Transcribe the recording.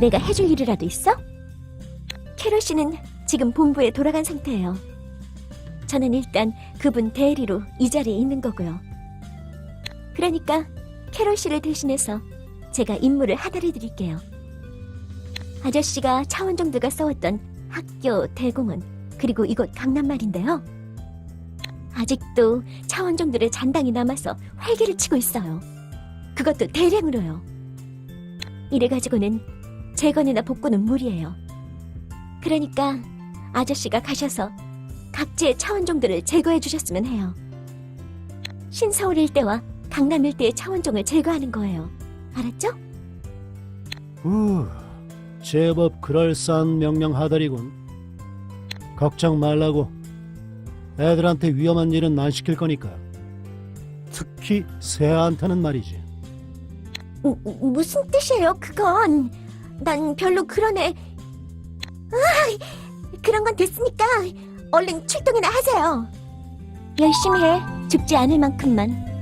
내가 해줄 일이라도 있어? 캐롤 씨는 지금 본부에 돌아간 상태예요. 저는 일단 그분 대리로 이 자리에 있는 거고요. 그러니까 캐롤 씨를 대신해서 제가 임무를 하달해 드릴게요. 아저씨가 차원종들과 싸웠던 학교, 대공원, 그리고 이곳 강남 말인데요. 아직도 차원종들의 잔당이 남아서 활개를 치고 있어요. 그것도 대량으로요. 이래 가지고는 재건이나 복구는 무리예요. 그러니까 아저씨가 가셔서 각지의 차원 종들을 제거해 주셨으면 해요. 신서울 일대와 강남 일대의 차원종을 제거하는 거예요. 알았죠? 후, 제법 그럴싸한 명령 하더리군. 걱정 말라고. 애들한테 위험한 일은 안 시킬 거니까. 특히 새한테는 말이지. 무- 무슨 뜻이에요, 그건? 난 별로 그런 애... 아, 그런 건 됐으니까 얼른 출동이나 하세요. 열심히 해. 죽지 않을 만큼만.